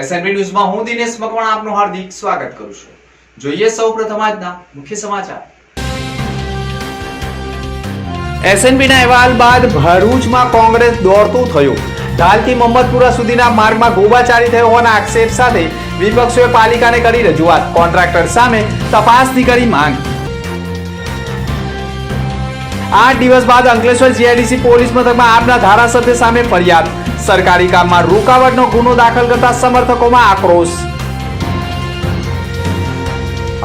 એસએનબી ન્યૂઝમાં હું દિનેશ મકવાણા આપનું હાર્દિક સ્વાગત કરું છું. જોઈએ સૌપ્રથમ આજના મુખ્ય સમાચાર. એસએનબીના અહેવાલ બાદ ભરૂચમાં કોંગ્રેસ દોડતું થયું. ઢાલથી મોહમ્મદપુરા સુધીના માર્ગમાં ગોબાચારી થયો હોવાના આક્ષેપ સાથે વિપક્ષોએ પાલિકાને કરી રજૂઆત. કોન્ટ્રાક્ટર સામે તપાસની કરી માંગ. આઠ દિવસ બાદ અંકલેશ્વર જીઆઈડીસી પોલીસ મથકમાં આપના ધારાસભ્ય સામે ફરિયાદ. સરકારી કામમાં રૂકાવટનો ગુનો દાખલ કરતા સમર્થકોમાં આક્રોશ.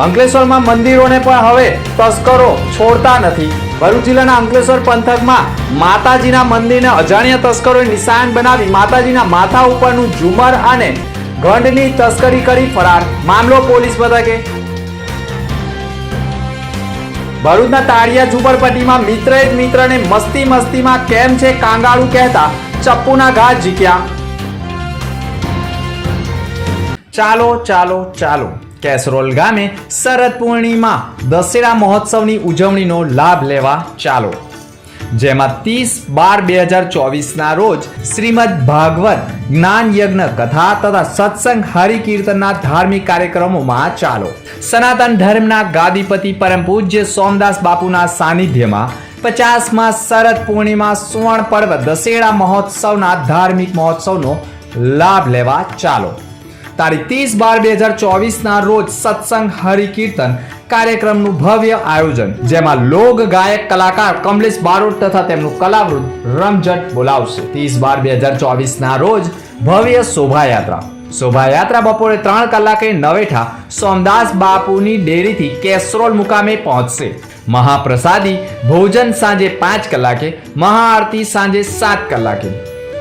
અંકલેશ્વરમાં મંદિરોને પણ હવે તસ્કરો છોડતા નથી. ભરૂચ જિલ્લાના અંકલેશ્વર પંથકમાં માતાજીના મંદિરને અજાણ્યા તસ્કરોએ નિશાન બનાવી માતાજીના માથા ઉપરનું ઝુમર અને ગંઢની તસ્કરી કરી ફરાર. મામલો પોલીસ મથકે ભરૂચના તાળિયા ઝુંપડપટ્ટીમાં મિત્રએ જ મિત્રને મસ્તી મસ્તીમાં કેમ છે કાંગાળું કહેતા ચપ્પુના ઘા જીક્યા ચાલો ચાલો ચાલો. કેસરોલ ગામે શરદ પૂર્ણિમા દશેરા મહોત્સવની ઉજવણીનો લાભ લેવા ચાલો. જેમાં ત્રીસ બાર બે હજાર ચોવીસના રોજ શ્રીમદ ભાગવત, જ્ઞાન યજ્ઞ, કથા તથા સત્સંગ, હરિકીર્તનના ધાર્મિક કાર્યક્રમોમાં ચાલો. સનાતન ધર્મના ગાદીપતિ પરમ પૂજ્ય સોમદાસ બાપુના સાનિધ્યમાં પચાસમાં શરદ પૂર્ણિમા, સુવર્ણ પર્વ, દશેરા મહોત્સવના ધાર્મિક મહોત્સવનો લાભ લેવા ચાલો. તારીખ ત્રીસ બાર બે હજાર ચોવીસના રોજ સત્સંગ હરિકીર્તન કાર્યક્રમનું ભવ્ય આયોજન, જેમાં લોક ગાયક કલાકાર કમલેશ બારોટ તથા તેમનું કલાવૃત રમઝટ બોલાવશે. ત્રીસ બાર બે હજાર ચોવીસના રોજ ભવ્ય શોભાયાત્રા. શોભાયાત્રા બપોરે ત્રણ કલાકે નવેઠા સોમદાસ બાપુની ડેરીથી કેસરોલ મુકામે પહોંચશે. મહાપ્રસાદી ભોજન સાંજે પાંચ કલાકે, મહાઆરતી સાંજે સાત કલાકે.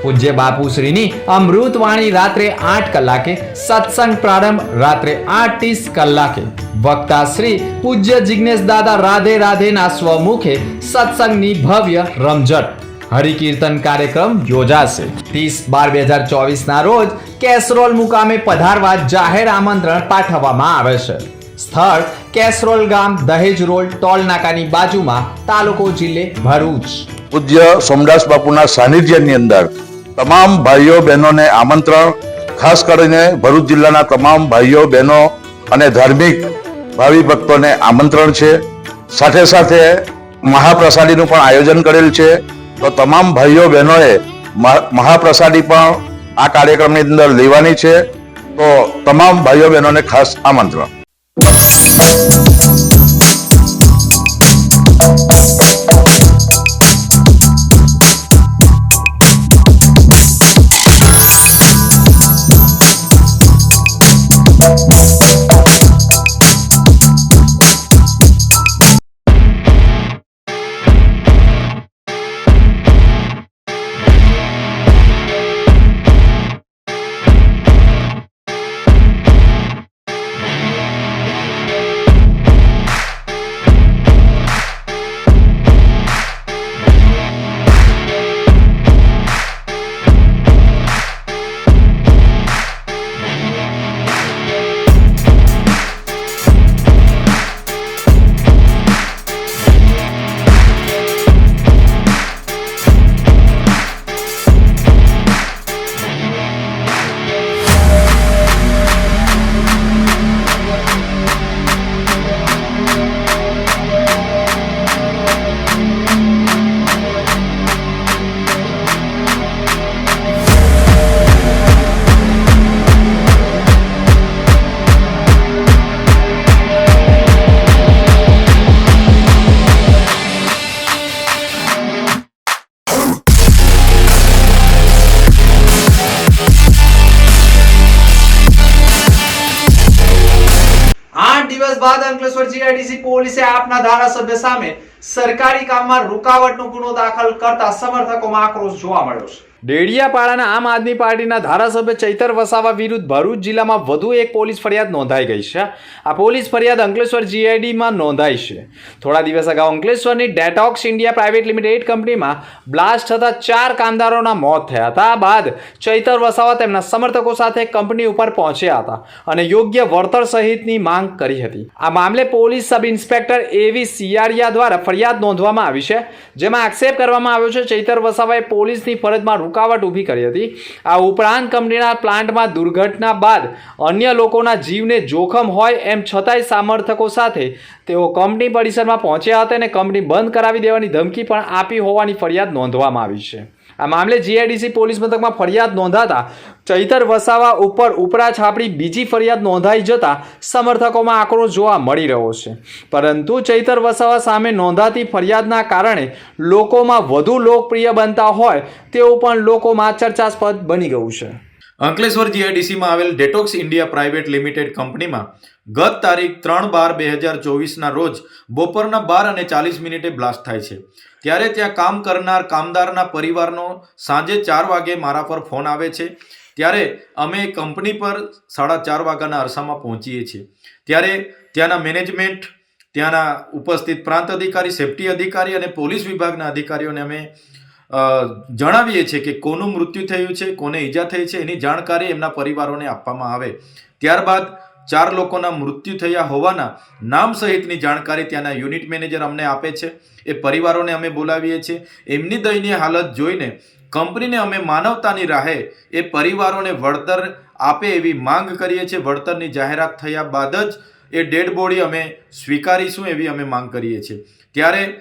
પૂજ્ય બાપુશ્રીની અમૃતવાણી રાત્રે આઠ કલાકે, સત્સંગ પ્રારંભ રાત્રે આઠ કલાકે. વક્તા શ્રી પૂજ્ય જિજ્ઞેશ દાદા રાધે રાધેના સ્વમુખે સત્સંગની ભવ્ય રમઝટ. હરિકીર્તન કાર્યક્રમ યોજાશે. ત્રીસ બાર બે હજાર ચોવીસના રોજ કેસરોલ મુકામે પધારવા જાહેર આમંત્રણ પાઠવવામાં આવે છે. સ્થળ કેસરોલ ગામ દહેજ રોડ ટોલ નાકાની બાજુમાં તાલુકો જિલ્લે ભરૂચ. પૂજ્ય સોમદાસ બાપુના સાનિધ્યની અંદર તમામ ભાઈઓ, બહેનોને આમંત્રણ, ખાસ કરીને ભરૂચ જિલ્લાના તમામ ભાઈઓ, બહેનો અને ધાર્મિક ભાવિ ભક્તોને આમંત્રણ છે. સાથે સાથે મહાપ્રસાદીનું પણ આયોજન કરેલ છે. તો તમામ ભાઈઓ, બહેનોએ મહા- મહાપ્રસાદી પણ આ કાર્યક્રમની અંદર લેવાની છે. તો તમામ ભાઈઓ, બહેનોને ખાસ આમંત્રણ. સામે સરકારી કામમાં રૂકાવટનો ગુનો દાખલ કરતા સમર્થકોમાં આક્રોશ જોવા મળ્યો છે. ડેડિયાપાડાના આમ આદમી પાર્ટીના ધારાસભ્ય ચૈતર વસાવા વિરુદ્ધ ભરૂચ જિલ્લામાં વધુ એક પોલીસ ફરિયાદ નોંધાઈ ગઈ છે. આ પોલીસ ફરિયાદ અંકલેશ્વર જીઆઈડીમાં નોંધાઈ છે. થોડા દિવસ અગાઉ અંકલેશ્વરની ડેટોક્સ ઇન્ડિયા પ્રાઇવેટ લિમિટેડ કંપનીમાં બ્લાસ્ટ થતા ચાર કામદારોના મોત થયા હતા. બાદ ચૈતર વસાવા તેમના સમર્થકો સાથે કંપની ઉપર પહોંચ્યા હતા અને યોગ્ય વળતર સહિતની માંગ કરી હતી. આ મામલે પોલીસ સબ ઇન્સ્પેક્ટર એવી સિયારિયા દ્વારા ફરિયાદ નોંધવામાં આવી છે. જેમાં આક્ષેપ કરવામાં આવ્યો છે, ચૈતર વસાવાએ પોલીસની ફરજમાં રૂકાવટ ઊભી કરી હતી. આ ઉપરાંત કંપનીના પ્લાન્ટમાં દુર્ઘટના બાદ અન્ય લોકોના જીવને જોખમ હોય એમ છતાંય સમર્થકો સાથે તેઓ કંપની પરિસરમાં પહોંચ્યા હતા અને કંપની બંધ કરાવી દેવાની ધમકી પણ આપી હોવાની ફરિયાદ નોંધવામાં આવી છે. આ મામલે જીઆઈડીસી પોલીસ મથકમાં ફરિયાદ નોંધાતા ચૈતર વસાવા ઉપર ઉપરા છાપડી બીજી ફરિયાદ નોંધાઈ જતા સમર્થકોમાં આક્રોશ જોવા મળી રહ્યો છે. પરંતુ ચૈતર વસાવા સામે નોંધાતી ફરિયાદના કારણે લોકોમાં વધુ લોકપ્રિય બનતા હોય તેવું પણ લોકોમાં ચર્ચાસ્પદ બની ગયું છે. અંકલેશ્વર જીઆઈડીસીમાં આવેલ ડેટોક્સ ઇન્ડિયા પ્રાઇવેટ લિમિટેડ કંપનીમાં ગત તારીખ ત્રણ બાર બે હજાર ચોવીસના રોજ બપોરના બાર અને ચાલીસ મિનિટે બ્લાસ્ટ થાય છે. ત્યારે ત્યાં કામ કરનાર કામદારના પરિવારનો સાંજે ચાર વાગે મારા પર ફોન આવે છે. ત્યારે અમે કંપની પર સાડા ચાર વાગ્યાના અરસામાં પહોંચીએ છીએ. ત્યારે ત્યાંના મેનેજમેન્ટ, ત્યાંના ઉપસ્થિત પ્રાંત અધિકારી, સેફટી અધિકારી અને પોલીસ વિભાગના અધિકારીઓને અમે જણાવીએ છીએ કે કોનું મૃત્યુ થયું છે, કોને ઈજા થઈ છે, એની જાણકારી એમના પરિવારોને આપવામાં આવે. ત્યારબાદ ચાર લોકોના મૃત્યુ થયા હોવાના નામ સહિતની જાણકારી ત્યાંના યુનિટ મેનેજર અમને આપે છે. એ પરિવારોને અમે બોલાવીએ છીએ. એમની દયનીય હાલત જોઈને કંપનીને અમે માનવતાની રાહે એ પરિવારોને વળતર આપે એવી માંગ કરીએ છીએ. વળતરની જાહેરાત થયા બાદ જ એ ડેડ બોડી અમે સ્વીકારીશું એવી અમે માંગ કરીએ છીએ. ત્યારે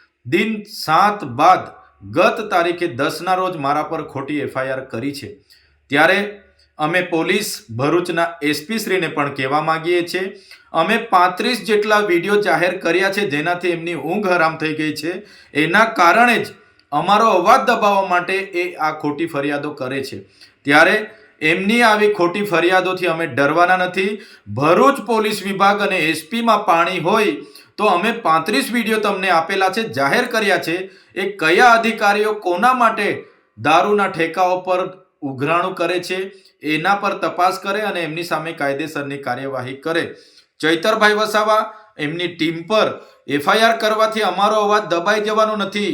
દિન સાત બાદ ગત તારીખે દસના રોજ મારા પર ખોટી એફઆઈઆર કરી છે. ત્યારે અમે પોલીસ ભરૂચના એસપી શ્રીને પણ કહેવા માંગીએ છીએ. અમે પાંત્રીસ જેટલા વીડિયો જાહેર કર્યા છે જેનાથી એમની ઊંઘ હરામ થઈ ગઈ છે. એના કારણે જ અમારો અવાજ દબાવવા માટે એ આ ખોટી ફરિયાદો કરે છે. ત્યારે એમની આવી ખોટી ફરિયાદોથી અમે ડરવાના નથી. ભરૂચ પોલીસ વિભાગ અને એસપીમાં પાણી હોય તો અમે પાંત્રીસ વીડિયો તમને આપેલા છે, જાહેર કર્યા છે. એ કયા અધિકારીઓ કોના માટે દારૂના ઠેકાઓ પર ઉઘરાણું કરે છે, એના પર તપાસ કરે અને એમની સામે કાયદેસરની કાર્યવાહી કરે. ચૈતરભાઈ વસાવા એમની ટીમ પર એફઆઈઆર કરવાથી અમારો અવાજ દબાઈ જવાનો નથી.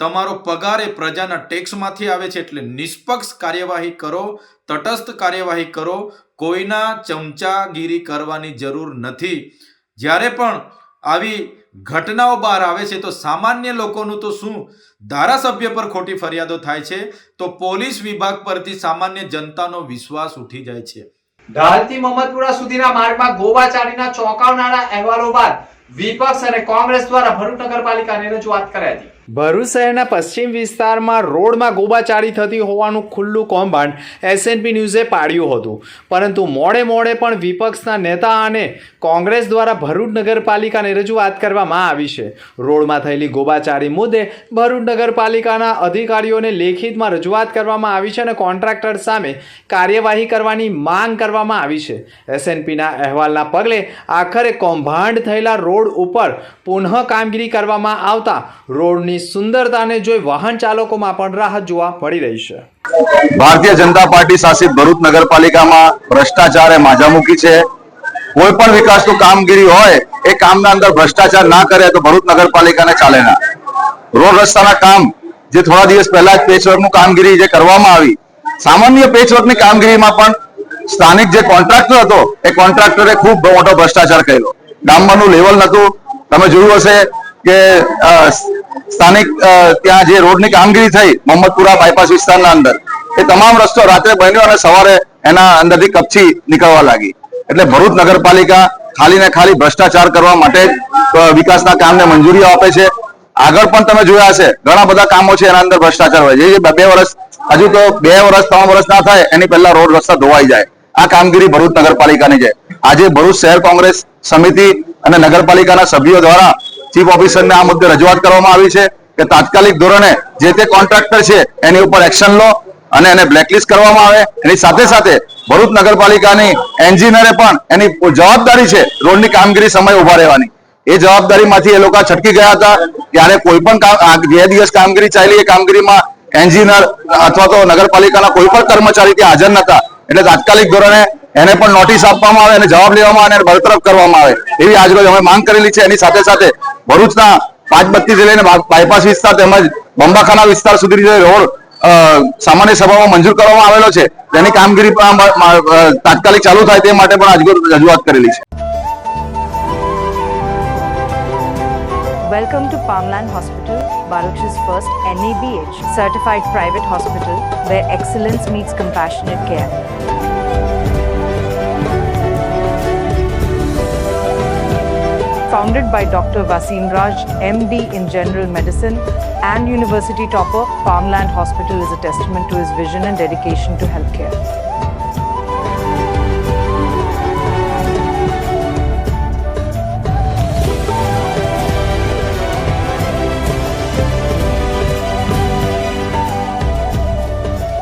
તમારો પગાર એ પ્રજાના ટેક્સમાંથી આવે છે એટલે નિષ્પક્ષ કાર્યવાહી કરો, તટસ્થ કાર્યવાહી કરો, કોઈના ચમચાગીરી કરવાની જરૂર નથી. જ્યારે પણ આવી ઘટનાઓ બહાર આવે છે તો સામાન્ય લોકોનું તો શું? ધારાસભ્ય પર ખોટી ફરિયાદો થાય છે તો પોલીસ વિભાગ પરથી સામાન્ય જનતાનો વિશ્વાસ ઉઠી જાય છે. ઢાલથી મહમદપુરા સુધીના માર્ગમાં ગોવાચારીના ચોંકાવનારા અહેવાલો બાદ વિપક્ષ અને કોંગ્રેસ દ્વારા ભરૂચ નગરપાલિકાને રજૂઆત કરાઈ હતી. ભરૂચ શહેરના પશ્ચિમ વિસ્તારમાં રોડમાં ગોબાચારી થતી હોવાનું ખુલ્લું કૌભાંડ એસએનપી ન્યૂઝે પાડ્યું હતું. પરંતુ મોડે મોડે પણ વિપક્ષના નેતા અને કોંગ્રેસ દ્વારા ભરૂચ નગરપાલિકાને રજૂઆત કરવામાં આવી છે. રોડમાં થયેલી ગોબાચારી મુદ્દે ભરૂચ નગરપાલિકાના અધિકારીઓને લેખિતમાં રજૂઆત કરવામાં આવી છે અને કોન્ટ્રાક્ટર સામે કાર્યવાહી કરવાની માંગ કરવામાં આવી છે. એસએનપીના અહેવાલના પગલે આખરે કૌભાંડ થયેલા રોડ ઉપર પુનઃ કામગીરી કરવામાં આવતા રોડની સુંદરતાને જોઈ વાહન ચાલકોમાં પણ રાહત જોવા મળી રહી છે. ભારતીય જનતા પાર્ટી શાસિત ભરૂચ નગરપાલિકામાં ભ્રષ્ટાચારે માજા મૂકી છે. કોઈ પણ વિકાસનું કામગીરી હોય, એ કામના અંદર ભ્રષ્ટાચાર ના કરે તો ભરૂચ નગરપાલિકાને ચાલે ના. રોડ રસ્તાના કામ, જે થોડા દિવસ પહેલા જ પેચવર્કનું કામગીરી જે કરવામાં આવી, સામાન્ય પેચવર્કની કામગીરીમાં પણ સ્થાનિક જે કોન્ટ્રાક્ટર હતો, એ કોન્ટ્રાક્ટરે ખૂબ મોટો ભ્રષ્ટાચાર કર્યો. ડામરનું લેવલ નતું તમે જોયું હશે કે સ્થાનિક ત્યાં જે રોડની કામગીરી થઈ, મોહમ્મદપુરા બાયપાસ વિસ્તારના અંદર, એ તમામ રસ્તો રાત્રે બન્યો અને સવારે એના અંદરથી કપચી નીકળવા લાગી. એટલે ભરૂચ નગરપાલિકા ખાલી ને ખાલી ભ્રષ્ટાચાર કરવા માટે વિકાસના કામને મંજૂરી આપે છે. આગળ પણ તમે જોયા હશે, ઘણા બધા કામો છે એના અંદર ભ્રષ્ટાચાર હોય છે. બે વર્ષ હજુ તો બે વર્ષ ત્રણ વર્ષ ના થાય, એની પહેલા રોડ રસ્તા ધોવાઈ જાય. આ કામગીરી ભરૂચ નગરપાલિકાની છે. આજે ભરૂચ શહેર કોંગ્રેસ સમિતિ અને નગરપાલિકાના સભ્યો દ્વારા ચીફ ઓફિસરને આ મુદ્દે રજૂઆત કરવામાં આવી છે કે તાત્કાલિક ધોરણે જે તે કોન્ટ્રાક્ટર છે, એની ઉપર એક્શન લો અને એને બ્લેકલિસ્ટ કરવામાં આવે. એની સાથે સાથે ભરૂચ નગરપાલિકાની એન્જિનિયરે પણ એની જવાબદારી છે રોડની કામગીરી સમય ઊભા રહેવાની. એ જવાબદારીમાંથી એ લોકો છટકી ગયા હતા. ત્યારે કોઈ પણ બે દિવસ કામગીરી ચાલી, એ કામગીરીમાં એન્જિનિયર અથવા તો નગરપાલિકાના કોઈ પણ કર્મચારી ત્યાં હાજર નતા એટલે તાત્કાલિક ધોરણે એને પણ નોટિસ આપવામાં આવે અને જવાબ લેવામાં આવે અને બરતરફ કરવામાં આવે એવી આજરોજ અમે માંગ કરેલી છે એની સાથે સાથે ભરૂચના પાંચ બત્તીથી લઈને બાયપાસ વિસ્તાર તેમજ બંબાખાના વિસ્તાર સુધી રોડ સામાન્ય સભામાં મંજૂર કરવામાં આવેલો છે તેની કામગીરી પણ તાત્કાલિક ચાલુ થાય તે માટે પણ આજરોજ રજૂઆત કરેલી છે Welcome to Palmland Hospital, Baruch's first NABH certified private hospital where excellence meets compassionate care. Founded by Dr. Vasim Raj, MD in General Medicine and University topper, Palmland Hospital is a testament to his vision and dedication to healthcare.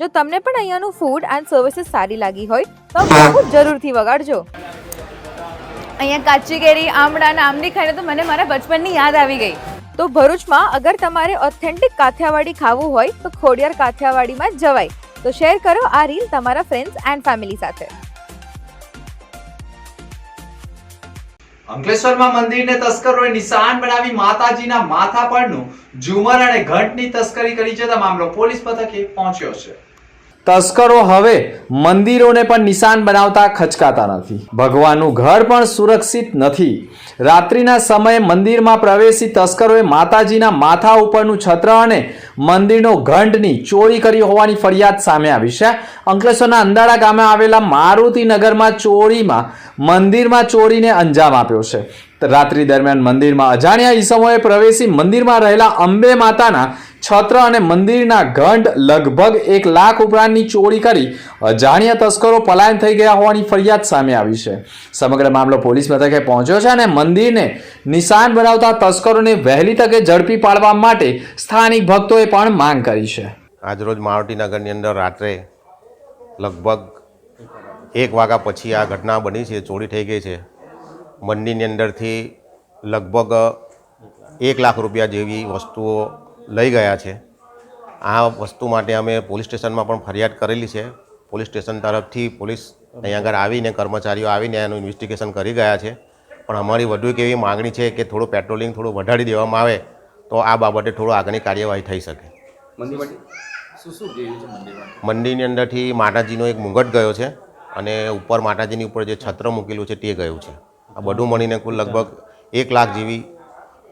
જો તમને પણ અહીંયાનું food and services સારી લાગી હોય તો બહુ જરૂરથી વગાડજો. અહીંયા કાચી કેરી આમળા અને આમલી ખાઈને તો મને મારા બચપનની યાદ આવી ગઈ. તો ભરૂચમાં અગર તમારે ઓથેન્ટિક કાઠિયાવાડી ખાવું હોય તો ખોડિયાર કાઠિયાવાડીમાં જ જવાય. તો શેર કરો આ રીલ તમારા ફ્રેન્ડ્સ એન્ડ ફેમિલી સાથે. અંકલેશ્વરમાં મંદિરને તસ્કરોએ નિશાન બનાવી માતાજીના માથા પરનું ઝુમર અને ઘંટની તસ્કરી કરી જતા મામલો પોલીસ મથકે પહોંચ્યો છે. તસ્કરો હવે મંદિરોને પણ નિશાન બનાવતા ખચકાતા નથી. ભગવાનનું ઘર પણ સુરક્ષિત નથી. રાત્રિના સમયે મંદિરમાં પ્રવેશી તસ્કરોએ માતાજીના માથા ઉપરનું છત્ર અને મંદિરનો ઘંટની ચોરી કરી હોવાની ફરિયાદ સામે આવી છે. અંકલેશ્વરના અંદાળા ગામે આવેલા મારુતિનગરમાં ચોરીમાં, મંદિરમાં ચોરીને અંજામ આપ્યો છે. રાત્રિ દરમિયાન મંદિરમાં અજાણ્યા ઈસમોએ પ્રવેશી મંદિરમાં રહેલા અંબે માતાના છત્ર અને મંદિરના ઘંટ લગભગ એક લાખ ઉપરાંતની ચોરી કરી અજાણ્યા તસ્કરો પલાયન થઈ ગયા હોવાની ફરિયાદ સામે આવી છે. સમગ્ર મામલો પોલીસ મથકે પહોંચ્યો છે અને મંદિરને નિશાન બનાવતા તસ્કરોને વહેલી તકે ઝડપી પાડવા માટે સ્થાનિક ભક્તોએ પણ માંગ કરી છે. આજરોજ મારુતિનગરની અંદર રાત્રે લગભગ એક વાગ્યા પછી આ ઘટના બની છે, ચોરી થઈ ગઈ છે. મંદિરની અંદરથી લગભગ એક લાખ રૂપિયા જેવી વસ્તુઓ લઈ ગયા છે. આ વસ્તુ માટે અમે પોલીસ સ્ટેશનમાં પણ ફરિયાદ કરેલી છે. પોલીસ સ્ટેશન તરફથી પોલીસ અહીંયા આગળ આવીને કર્મચારીઓ આવીને એનું ઇન્વેસ્ટિગેશન કરી ગયા છે. પણ અમારી વધુ એક એવી માગણી છે કે થોડું પેટ્રોલિંગ થોડું વધારી દેવામાં આવે તો આ બાબતે થોડું આગળની કાર્યવાહી થઈ શકે. મંદિરની અંદરથી માતાજીનો એક મુંગટ ગયો છે અને ઉપર માતાજીની ઉપર જે છત્ર મૂકેલું છે તે ગયું છે. આ બધું મળીને કુલ લગભગ એક લાખ જેવી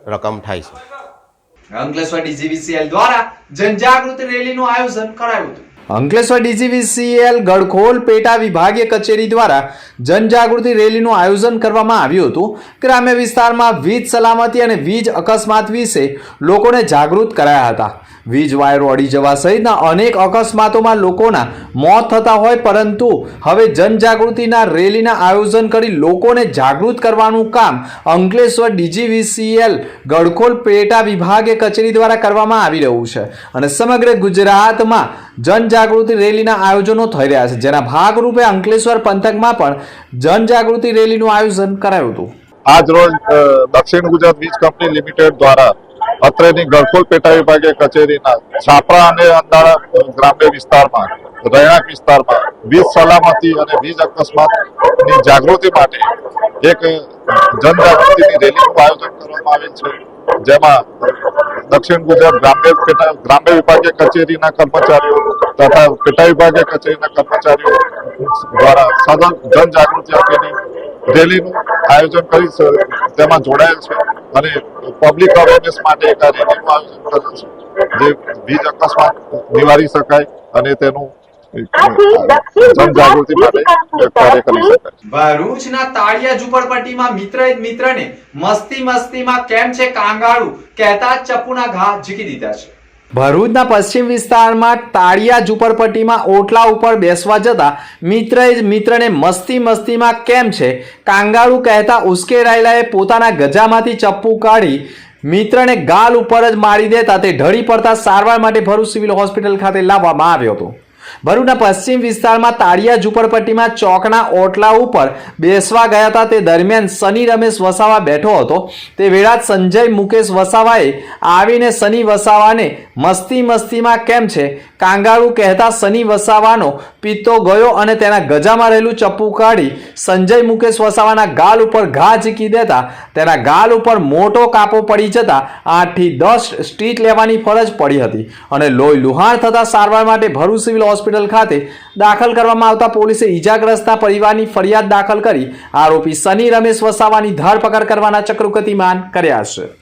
રકમ થાય છે. અંકલેશ્વર ડીજીવીસીએલ દ્વારા જનજાગૃતિ રેલીનું આયોજન કરાયું હતું. અંકલેશ્વર ડીજીવીસીએલ ગડખોલ પેટા વિભાગીય કચેરી દ્વારા જનજાગૃતિ રેલીનું આયોજન કરવામાં આવ્યું હતું. ગ્રામ્ય વિસ્તારમાં વીજ સલામતી અને વીજ અકસ્માત વિશે લોકોને જાગૃત કરાયા હતા. વીજ વાયરો અડી જવા સહિતના અનેક અકસ્માતોમાં લોકોના મોત થતા હોય, પરંતુ હવે જનજાગૃતિના રેલીના આયોજન કરી લોકોને જાગૃત કરવાનું કામ અંકલેશ્વર ડીજીવીસીએલ ગડખોલ પેટા વિભાગે કચેરી દ્વારા કરવામાં આવી રહ્યું છે. અને સમગ્ર ગુજરાતમાં જનજાગૃતિ રેલીના આયોજનો થઈ રહ્યા છે. જેના ભાગરૂપે અંકલેશ્વર પંથકમાં પણ જનજાગૃતિ રેલીનું આયોજન કરાયું હતું. આજ રોજ દક્ષિણ ગુજરાત વીજ કંપની લિમિટેડ દ્વારા અત્રેની ગળખોલ પેટા વિભાગે કચેરીના છાપરા અને અંદાળા ગ્રામ્ય વિસ્તારમાં, રહેણાંક વિસ્તારમાં, વીજ સલામતી અને વીજ અકસ્માતની જાગૃતિ માટે એક જનજાગૃતિની રેલીનું આયોજન કરવામાં આવેલ છે, જેમાં દક્ષિણ ગુજરાત ગ્રામ્ય ગ્રામ્ય વિભાગીય કચેરીના કર્મચારીઓ તથા પેટા વિભાગીય કચેરીના કર્મચારીઓ દ્વારા સઘન જનજાગૃતિ અંગેની રેલીનું આયોજન કરી તેમાં જોડાયેલ છે. અને પબ્લિક અવેરનેસ માટે એક આ રેલીનું આયોજન કરેલ છે. જે વીજ અકસ્માત નિવારી શકાય અને તેનું જનજાગૃતિ માટે કાર્ય કરી શકાય. ભરૂચના તાળિયા ઝુંપડપટ્ટીમાં મિત્ર મિત્રને મસ્તી મસ્તીમાં કેમ છે કાંગાળું? કહેતા જ ચપ્પુના ઘા ઝીકી દીધા છે. ભરૂચના પશ્ચિમ વિસ્તારમાં તાળિયા ઝુંપડપટ્ટીમાં ઓટલા ઉપર બેસવા જતા મિત્રએ જ મિત્રને મસ્તી મસ્તીમાં કેમ છે? કાંગાળુ કહેતા ઉશ્કેરાયેલાએ પોતાના ગજામાંથી ચપ્પુ કાઢી મિત્રને ગાલ ઉપર જ મારી દેતા તે ઢળી પડતા સારવાર માટે ભરૂચ સિવિલ હોસ્પિટલ ખાતે લાવવામાં આવ્યો હતો. ભરૂચના પશ્ચિમ વિસ્તારમાં તાળિયા ઝુંપડપટ્ટીમાં ચોકના ઓટલા ઉપર બેસવા ગયા હતા. તે દરમિયાન સની રમેશ વસાવા બેઠો હતો. તે વેળા સંજય મુકેશ વસાવાએ આવીને સની વસાવાને મસ્તી મસ્તીમાં કેમ છે? કાંગાળુ કહેતા સની વસાવાનો પિત્તો ગયો અને તેના ગજામાં રહેલું ચપ્પુ કાઢી સંજય મુકેશ વસાવાના ગાલ ઉપર ઘા ઝીકી દેતા તેના ગાલ ઉપર મોટો કાપો પડી જતા આઠથી દસ સ્ટ્રીટ લેવાની ફરજ પડી હતી અને લોહી લુહાણ થતા સારવાર માટે ભરૂચ સિવિલ હોસ્પિટલ ખાતે દાખલ કરવામાં આવતા પોલીસે ઈજાગ્રસ્તના પરિવારની ફરિયાદ દાખલ કરી આરોપી સની રમેશ વસાવાની ધરપકડ કરવાના ચક્રુકતિમાન કર્યા છે.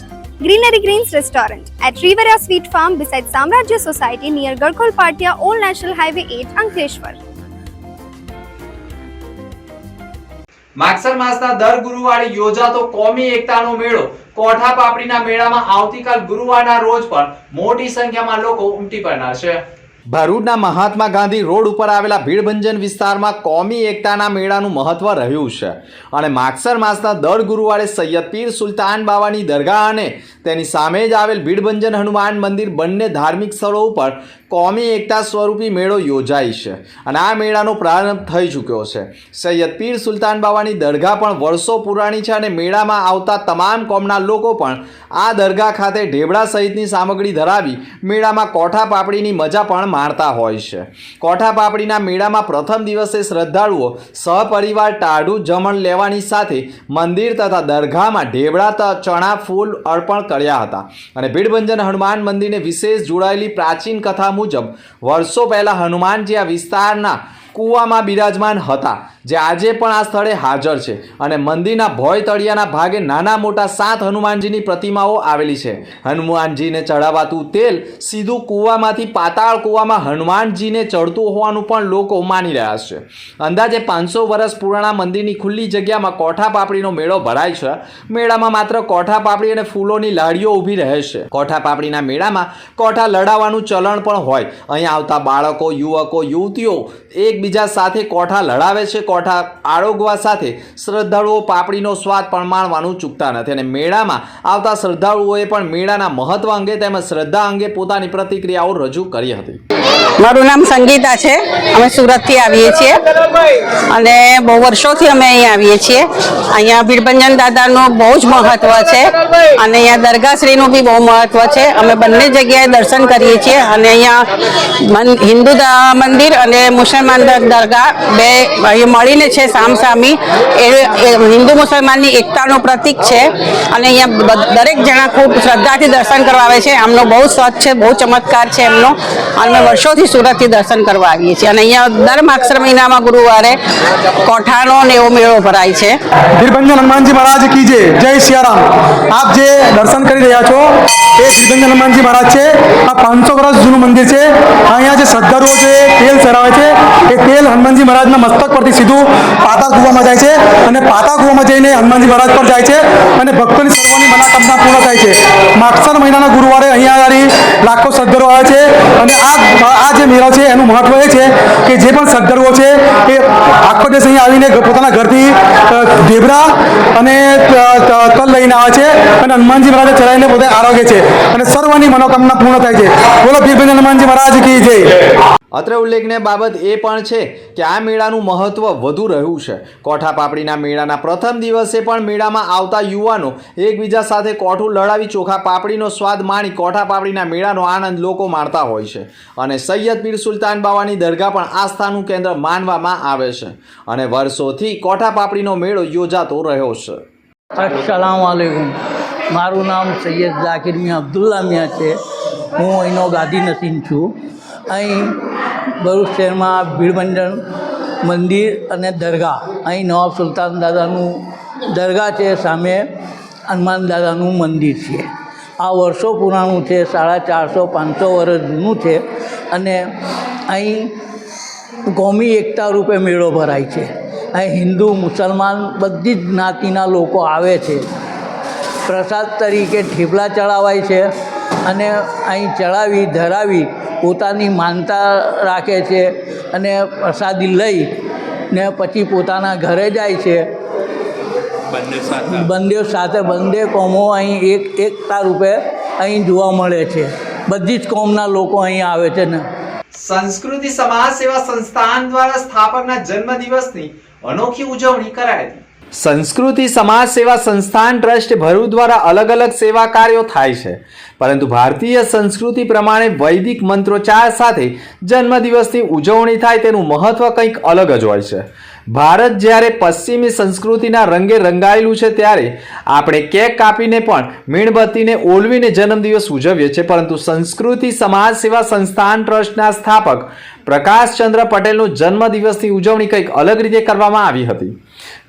Greenery Greens Restaurant at Rivera Sweet Farm beside Samrajya Society near Garkol Patia, Old National Highway 8, Ankleshwar. માગસર માસના દર ગુરુવારે યોજાતો કોમી એકતાનો મેળો કોઠા પાપડીના મેળામાં આવતીકાલ ગુરુવારના રોજ પણ મોટી સંખ્યામાં લોકો ઉમટી પડનાર છે ભરૂચના મહાત્મા ગાંધી રોડ ઉપર આવેલા ભીડભંજન વિસ્તારમાં કોમી એકતાના મેળાનું મહત્વ રહ્યું છે. અને માગસર માસના દર ગુરુવારે સૈયદ પીર સુલતાન બાવાની દરગાહ અને તેની સામે જ આવેલ ભીડભંજન હનુમાન મંદિર બંને ધાર્મિક સ્થળો ઉપર કોમી એકતા સ્વરૂપી મેળો યોજાય છે અને આ મેળાનો પ્રારંભ થઈ ચૂક્યો છે. સૈયદ પીર સુલતાન બાવાની દરગાહ પણ વર્ષો પુરાણી છે અને મેળામાં આવતા તમામ કોમના લોકો પણ આ દરગાહ ખાતે ઢેબડા સહિતની સામગ્રી ધરાવી મેળામાં કોઠા પાપડીની મજા પણ માણતા હોય છે. કોઠા પાપડીના મેળામાં પ્રથમ દિવસે શ્રદ્ધાળુઓ સહપરિવાર ટાઢું જમણ લેવાની સાથે મંદિર તથા દરગાહમાં ઢેબડા ચણા, ફૂલ અર્પણ કર્યા હતા. અને ભીડભંજન હનુમાન મંદિરને વિશેષ જોડાયેલી પ્રાચીન કથા મુજબ વર્ષો પહેલાં હનુમાનજી આ વિસ્તારના કૂવામાં બિરાજમાન હતા. જે આજે પણ આ સ્થળે હાજર છે અને મંદિરના ભોય તળિયાના ભાગે નાના મોટા સાત હનુમાનજીની પ્રતિમાઓ આવેલી છે. હનુમાનજીને ચડાવાતું તેલ સીધું કૂવામાંથી પાતાળ કૂવામાં હનુમાનજીને ચડતું હોવાનું પણ લોકો માની રહ્યા છે. અંદાજે પાંચસો વર્ષ પુરાણા મંદિરની ખુલ્લી જગ્યામાં કોઠા પાપડીનો મેળો ભરાય છે. મેળામાં માત્ર કોઠા પાપડી અને ફૂલોની લાડીઓ ઊભી રહે છે. કોઠા પાપડીના મેળામાં કોઠા લડાવવાનું ચલણ પણ હોય. અહીં આવતા બાળકો, યુવકો, યુવતીઓ એકબીજા સાથે કોઠા લડાવે છે કોઠા આરોગવા સાથે શ્રદ્ધાળુઓ પાપડીનો સ્વાદ પણ માણવાનું ચૂકતા નથી અને મેળામાં આવતા શ્રદ્ધાળુઓએ પણ મેળાના મહત્વ અંગે તેમજ શ્રદ્ધા અંગે પોતાની પ્રતિક્રિયાઓ રજૂ કરી હતી. મારું નામ સંગીતા છે. અમે સુરતથી આવીએ છીએ. અને બહુ વર્ષોથી અમે અહીંયા આવીએ છીએ. અહીંયા ભીડભંજન દાદાનું બહુ જ મહત્વ છે. અને અહીંયા દરગાહશ્રીનું બી બહુ મહત્વ છે. અમે બંને જગ્યાએ દર્શન કરીએ છીએ. અને અહીંયા હિન્દુ મંદિર અને મુસલમાન દરગાહ બે મળીને છે સામસામી. એ હિન્દુ મુસલમાનની એકતાનો પ્રતીક છે. અને અહીંયા દરેક જણા ખૂબ શ્રદ્ધાથી દર્શન કરવા આવે છે. આમનો બહુ સ્વચ્છ છે, બહુ ચમત્કાર છે એમનો. અને વર્ષોથી સુરતથી દર્શન કરવા આવીએ છીએ. અને અહીંયા દર માગસર મહિનામાં ગુરુવારે કોઠાનો ને એવો મેળો ભરાય છે. ભીરભંજન હનુમાનજી મહારાજ કી જય. જય સિયારામ. આપ જે દર્શન કરી રહ્યા છો, એ ભીરભંજન હનુમાનજી મહારાજ છે. આ પાંચસો વર્ષ જૂનું મંદિર છે. અહીંયા જે શ્રદ્ધાળુઓ છે તેલ ચડાવે છે. એ તેલ હનુમાનજી મહારાજના મસ્તક પરથી સીધું પાતા કૂવામાં જાય છે અને પાતા કૂવામાં જઈને હનુમાનજી મહારાજ પર જાય છે અને ભક્તોની સર્વની મનોકામના પૂર્ણ થાય છે. માગસર મહિનાના ગુરુવારે અહીંયા આગળ લાખો શ્રદ્ધાળુઓ આવે છે અને આ આ જે મેળો છે એનું મહત્વ એ છે કે જે પણ શ્રદ્ધાળુઓ છે એ આખો દેશ અહીંયા આવીને પોતાના ઘરથી ઢેબરા અને તલ લઈને આવે છે અને હનુમાનજી મહારાજે ચડાવીને પોતે આરોગે છે અને સર્વની મનોકામના પૂર્ણ થાય છે. બોલો ભીરભંજન હનુમાનજી મહારાજ કી જય. અત્રે ઉલ્લેખનીય બાબત એ પણ છે કે આ મેળાનું મહત્ત્વ વધુ રહ્યું છે. કોઠા પાપડીના મેળાના પ્રથમ દિવસે પણ મેળામાં આવતા યુવાનો એકબીજા સાથે કોઠું લડાવી ચોખા પાપડીનો સ્વાદ માણી કોઠા પાપડીના મેળાનો આનંદ લોકો માણતા હોય છે. અને સૈયદ પીર સુલતાન બાવાની દરગાહ પણ આસ્થાનું કેન્દ્ર માનવામાં આવે છે. અને વર્ષોથી કોઠા પાપડીનો મેળો યોજાતો રહ્યો છે. અસલામ વાલેકુમ મારું નામ સૈયદ ઝાકિર મિયા અબ્દુલ્લા મિયા છે. હું અહીંનો ગાદી નસીમ છું. અહીં ભરૂચ શહેરમાં ભીડભંજન મંદિર અને દરગાહ. અહીં નવાબ સુલતાન દાદાનું દરગાહ છે, સામે હનુમાન દાદાનું મંદિર છે. આ વર્ષો પુરાણું છે, સાડા ચારસો પાંચસો વર્ષ જૂનું છે અને અહીં કોમી એકતા રૂપે મેળો ભરાય છે. અહીં હિન્દુ, મુસલમાન બધી જ જ્ઞાતિના લોકો આવે છે. પ્રસાદ તરીકે ઠેપલા ચડાવાય છે અને અહીં ચડાવી, ધરાવી પોતાની માનતા રાખે છે અને પ્રસાદી લઈ ને પછી પોતાના ઘરે જાય છે. બંને સાથે. બંને કોમો અહીં એક એકતા રૂપે અહીં જોવા મળે છે. બધી જ કોમના લોકો અહીં આવે છે ને. સંસ્કૃતિ સમાજ સેવા સંસ્થાન દ્વારા સ્થાપકના જન્મદિવસની અનોખી ઉજવણી કરાઈ હતી. સંસ્કૃતિ સમાજ સેવા સંસ્થાન ટ્રસ્ટ ભરૂચ દ્વારા અલગ અલગ સેવા કાર્યો થાય છે. પરંતુ ભારતીય સંસ્કૃતિ પ્રમાણે વૈદિક મંત્રોચ્ચાર સાથે જન્મદિવસની ઉજવણી થાય તેનું મહત્વ કંઈક અલગ જ હોય છે. ભારત જ્યારે પશ્ચિમી સંસ્કૃતિના રંગે રંગાયેલું છે ત્યારે આપણે કેક કાપીને પણ મીણબત્તીને ઓલવીને જન્મદિવસ ઉજવીએ છીએ, પરંતુ સંસ્કૃતિ સમાજ સેવા સંસ્થાન ટ્રસ્ટના સ્થાપક પ્રકાશચંદ્ર પટેલનો જન્મદિવસની ઉજવણી કંઈક અલગ રીતે કરવામાં આવી હતી.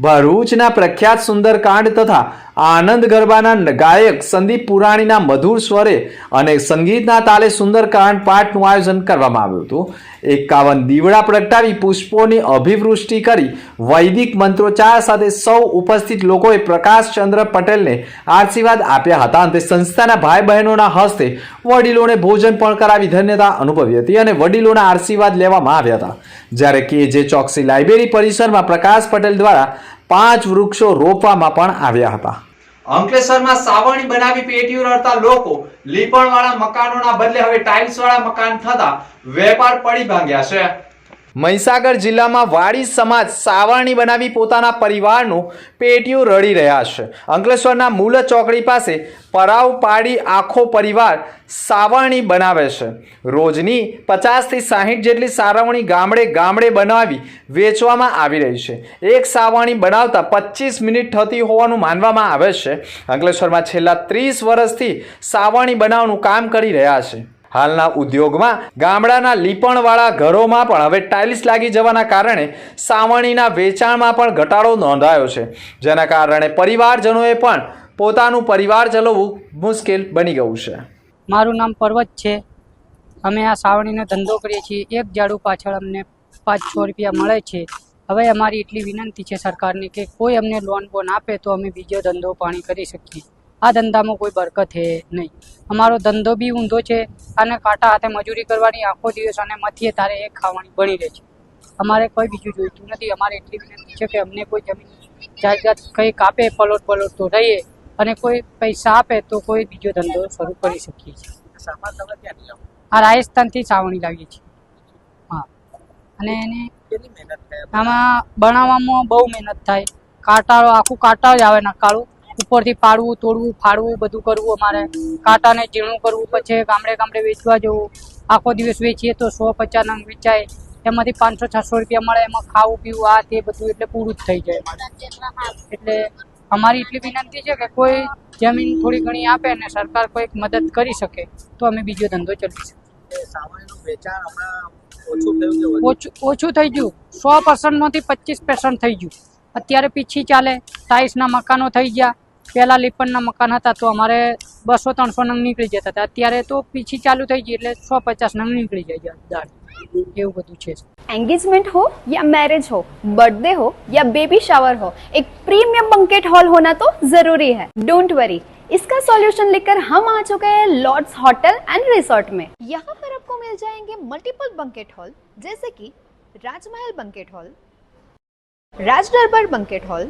ભરૂચના પ્રખ્યાત સુંદરકાંડ તથા આનંદ ગરબાના ગાયક સંદીપ પુરાણીના મધુર સ્વરે અને સંગીતના તાલે સુંદરકાંડ પાઠનું આયોજન કરવામાં આવ્યું હતું. એકાવન દીવડા પ્રગટાવી પુષ્પોની અભિવૃષ્ટિ કરી વૈદિક મંત્રોચ્ચાર સાથે સૌ ઉપસ્થિત લોકોએ પ્રકાશચંદ્ર પટેલને આશીર્વાદ આપ્યા હતા. અને તે સંસ્થાના ભાઈ બહેનોના હસ્તે વડીલોને ભોજન પણ કરાવી ધન્યતા અનુભવી હતી અને વડીલોના આશીર્વાદ લેવામાં આવ્યા હતા. જ્યારે કે જે ચોકસી લાઇબ્રેરી પરિસરમાં પ્રકાશ પટેલ દ્વારા પાંચ વૃક્ષો રોપવામાં પણ આવ્યા હતા. અંકલેશ્વરમાં સાવરણી બનાવી પેટીઓ રડતા લોકો લીપણવાળા મકાનોના બદલે હવે ટાઇલ્સવાળા મકાન થતા વેપાર પડી ભાંગ્યા છે. મહીસાગર જિલ્લામાં વાડી સમાજ સાવરણી બનાવી પોતાના પરિવારનું પેટીયું રડી રહ્યા છે. અંકલેશ્વરના મૂળ ચોકડી પાસે પરાવ પાડી આખો પરિવાર સાવરણી બનાવે છે. રોજની પચાસથી સાહીઠ જેટલી સારવણી ગામડે ગામડે બનાવી વેચવામાં આવી રહી છે. એક સાવરણી બનાવતા પચીસ મિનિટ થતી હોવાનું માનવામાં આવે છે. અંકલેશ્વરમાં છેલ્લા ત્રીસ વર્ષથી સાવરણી બનાવવાનું કામ કરી રહ્યા છે. હાલના ઉદ્યોગમાં ગામડાના લીપણવાળા ઘરોમાં પણ હવે ટાઇલ્સ લાગી જવાના કારણે સાવણીના વેચાણમાં પણ ઘટાડો નોંધાયો છે. જેના કારણે પરિવારજનોએ પણ પોતાનું પરિવાર ચલાવવું મુશ્કેલ બની ગયું છે. મારું નામ પર્વત છે. અમે આ સાવણીનો ધંધો કરીએ છીએ. એક ઝાડુ પાછળ અમને પાંચ છ રૂપિયા મળે છે. હવે અમારી એટલી વિનંતી છે સરકારની કે કોઈ અમને લોન બોન આપે તો અમે બીજો ધંધો પાણી કરી શકીએ. આ ધંધામાં કોઈ બરકત છે નહીં. અમારો ધંધો બી ઊંધો છે અને કાંટા હાથે મજૂરી કરવાની આખો દિવસ અને મથીએ તારે એ ખાવાની બની રહે છે. અમારે કોઈ બીજું જોઈતું નથી. અમારે એટલી વિનંતી છે કે અમને કોઈ જમીન જાયદાદ કંઈક આપે પલોટ પલોટ તો રહીએ અને કોઈ પૈસા આપે તો કોઈ બીજો ધંધો શરૂ કરી શકીએ છીએ. આ રાજસ્થાનથી સાવણી લાવીએ છીએ. હા. અને એને આમાં બનાવવામાં બહુ મહેનત થાય. કાંટાળો આખું કાંટા જ આવે નકાળું. ઉપરથી પાડવું તોડવું ફાડવું બધું કરવું અમારે. કાંટાને ઝીણું કરવું પછી ગામડે ગામડે વેચવા જવું. આખો દિવસ વેચીએ તો સો પચાસ નંગ વેચાય. એમાંથી પાંચસો છસો રૂપિયા મળે એમાં ખાવું પીવું આ તે બધું એટલે પૂરું જ થઈ જાય. એટલે અમારી એટલી વિનંતી છે કે કોઈ જમીન થોડી ઘણી આપે અને સરકાર કોઈક મદદ કરી શકે તો અમે બીજો ધંધો ચલાવી શકીએ. ઓછું ઓછું થઈ ગયું. સો પર્સન્ટમાંથી પચીસ પર્સન્ટ થઈ ગયું. અત્યારે પીછી ચાલે ટાઇલ્સના મકાનો થઈ ગયા. પહેલાં લીપણના મકાન હતા તો અમારે બસો ત્રણસો નંગ નીકળી જતા હતા અત્યારે તો પીછી ચાલુ થઈ ગઈ એટલે સો પચાસ નંગ નીકળી જાય દાળ એવું બધું છે एंगेजमेंट हो या मैरिज हो बर्थडे हो या बेबी शावर हो एक प्रीमियम बंकेट हॉल होना तो जरूरी है डोंट वरी इसका सॉल्यूशन लेकर हम आ चुके हैं लॉर्ड्स होटल एंड रिसोर्ट में यहाँ पर आपको मिल जाएंगे मल्टीपल बंकेट हॉल जैसे कि राजमहल बंकेट हॉल राज दरबार बंकेट हॉल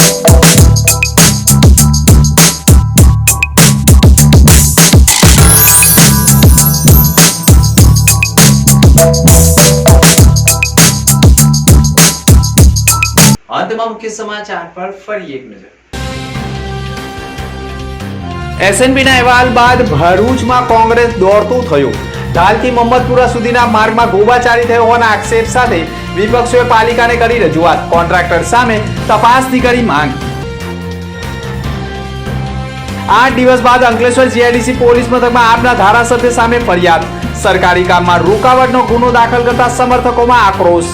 અંતમાં મુખ્ય સમાચાર પર ફરી એક નજર. એસએનબીના અહેવાલ બાદ ભરૂચમાં કોંગ્રેસ દોડતું થયું. ઢાલથી મોહમ્મદપુરા સુધીના માર્ગમાં ગોબાચારી થયો હોવાના આક્ષેપ સાથે વિપક્ષોએ પાલિકાને કરી રજૂઆત. કોન્ટ્રાક્ટર સામે તપાસની કરી માંગ. આઠ દિવસ બાદ અંકલેશ્વર જીઆઈડીસી પોલીસ મથકમાં આપના ધારાસભ્ય સામે ફરિયાદ. સરકારી કામમાં રૂકાવટનો ગુનો દાખલ કરતા સમર્થકોમાં આક્રોશ.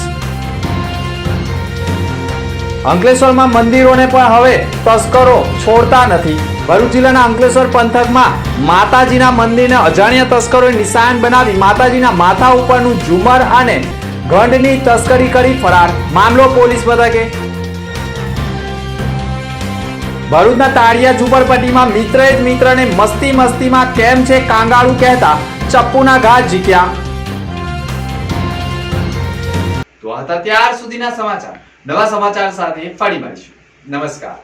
અંકલેશ્વરમાં મંદિરોને પણ હવે તસ્કરો છોડતા નથી. ભરૂચ જિલ્લાના અંકલેશ્વર પંથકમાં માતાજીના મંદિરને અજાણ્યા તસ્કરોએ નિશાન બનાવી માતાજીના માથા ઉપરનું ઝુમર અને ઘંટની તસ્કરી કરી ફરાર. મામલો પોલીસ મથકે. ભરૂચના તાળિયા ઝુંપડપટ્ટીમાં મિત્ર જ મિત્રને મસ્તી મસ્તીમાં કેમ છે કાંગાળું કહેતા ચપ્પુના ઘા તો હતા ત્યાર સુધીના સમાચાર. નવા સમાચાર સાથે ફરી મળીશું નમસ્કાર.